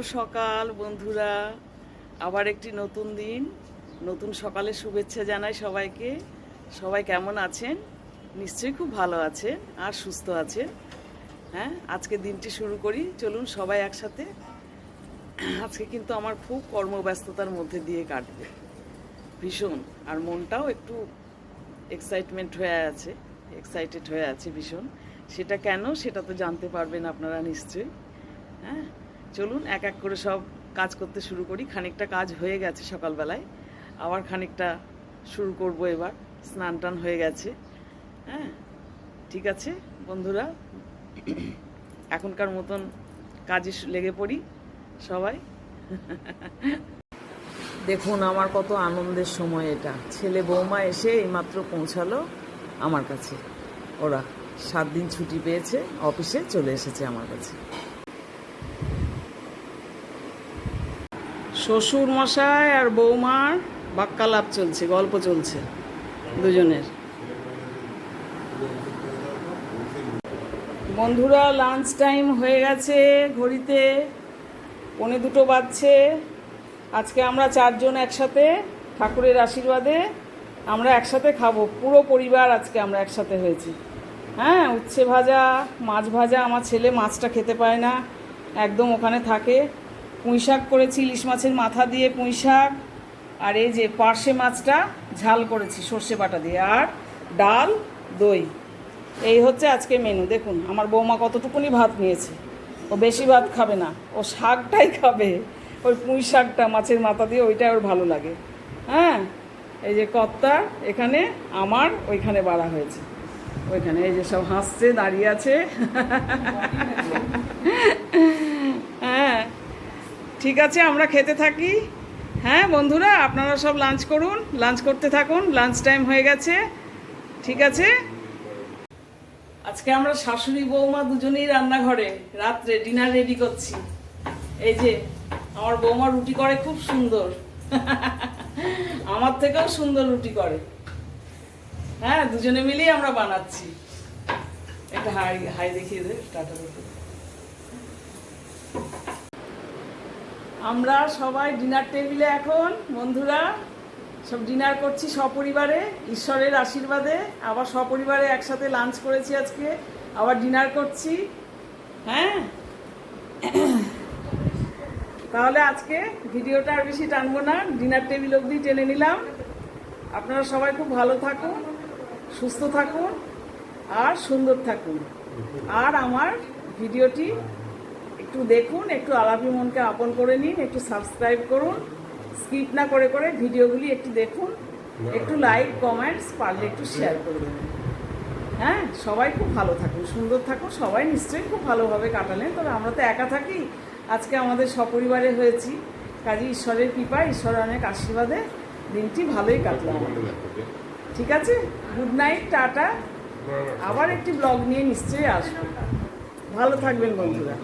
সকাল, বন্ধুরা। আবার একটি নতুন দিন। নতুন সকালে শুভেচ্ছা জানাই সবাইকে। সবাই কেমন আছেন? নিশ্চয়ই খুব ভালো আছেন আর সুস্থ আছেন। হ্যাঁ আজকে দিনটি শুরু করি। চলুন সবাই একসাথে। আজকে কিন্তু আমার খুব কর্মব্যস্ততার মধ্যে দিয়ে কাটবে। ভীষণ। আর মনটাও একটু এক্সাইটমেন্ট হয়ে আছে এক্সাইটেড হয়ে আছে ভীষণ। সেটা কেন সেটা তো জানতে পারবেন আপনারা নিশ্চয়ই। হ্যাঁ চলুন এক এক করে সব কাজ করতে শুরু করি। খানিকটা কাজ হয়ে গেছে সকালবেলায়। আবার খানিকটা শুরু করব এবার। স্নান টান হয়ে গেছে। হ্যাঁ ঠিক আছে বন্ধুরা। এখনকার মতন কাজে লেগে পড়ি সবাই। দেখুন আমার কত আনন্দের সময় এটা। ছেলে বৌমা এসে এইমাত্র পৌঁছালো আমার কাছে। ওরা সাত দিন ছুটি পেয়েছে, অফিসে চলে এসেছে আমার কাছে। শ্বশুর মশাই আর বৌমার বাক্যালাপ চলছে, গল্প চলছে দুজনের। বন্ধুরা লাঞ্চ টাইম হয়ে গেছে ঘড়িতে, পৌনে দুটো বাজছে। আজকে আমরা চারজন একসাথে ঠাকুরের আশীর্বাদে আমরা একসাথে খাব। পুরো পরিবার আজকে আমরা একসাথে হয়েছি। হ্যাঁ উচ্ছে ভাজা, মাছ ভাজা, আমার ছেলে মাছটা খেতে পায় না, একদম ওখানে থাকে। পুঁই শাক করেছি, ইলিশ মাছের মাথা দিয়ে পুঁই শাক আর এই যে পার্শে মাছটা ঝাল করেছি সর্ষে বাটা দিয়ে, আর ডাল, দই। এই হচ্ছে আজকে মেনু দেখুন, আমার বৌমা কতটুকুনি ভাত নিয়েছে। ও বেশি ভাত খাবে না, ও শাকটাই খাবে। ওই পুঁই শাকটা মাছের মাথা দিয়ে, ওইটাই ওর ভালো লাগে। হ্যাঁ? এই যে কর্তা, এখানে আমার, ওইখানে বাড়া হয়েছে। ওইখানে এই যে সব হাসছে, দাঁড়িয়ে আছে। ঠিক আছে, আমরা খেতে থাকি। হ্যাঁ বন্ধুরা, আপনারা সব লাঞ্চ করুন লাঞ্চ করতে থাকুন লাঞ্চ টাইম হয়ে গেছে। ঠিক আছে? আজকে আমরা শাশুড়ি, বৌমা দুজনেই রান্নাঘরে, রাত্রে ডিনার রেডি করছি। এই যে, আমার বৌমা রুটি করে খুব সুন্দর। আমার থেকেও সুন্দর রুটি করে। হ্যাঁ দুজনে মিলেই আমরা বানাচ্ছি। একটা হাই হাই দেখিয়ে দে, টাটা দেখে আমরা সবাই ডিনার টেবিলে এখন, বন্ধুরা, সব ডিনার করছি সপরিবারে, ঈশ্বরের আশীর্বাদে। আবার সপরিবারে একসাথে লাঞ্চ করেছি আজকে, আবার ডিনার করছি হ্যাঁ? তাহলে আজকে ভিডিওটা আর বেশি টানবো না ডিনার টেবিল অবধি টেনে নিলাম। আপনারা সবাই খুব ভালো থাকুন, সুস্থ থাকুন, আর সুন্দর থাকুন। আর আমার ভিডিওটি একটু দেখুন একটু আলাপি মনকে আপন করে নিন একটু সাবস্ক্রাইব করুন স্কিপ না করে করে ভিডিওগুলি একটু দেখুন একটু লাইক কমেন্টস পারলে একটু শেয়ার করে দেবেন হ্যাঁ সবাই খুব ভালো থাকুন সুন্দর থাকুন সবাই নিশ্চয়ই খুব ভালোভাবে কাটালেন তবে আমরা তো একা থাকি আজকে আমাদের সপরিবারে হয়েছি। কাজে ঈশ্বরের কৃপা ঈশ্বরের অনেক আশীর্বাদে দিনটি ভালোই কাটলো। ঠিক আছে? Good night tata. আবার একটি ব্লগ নিয়ে নিশ্চয়ই আসব। ভালো থাকবেন বন্ধুরা।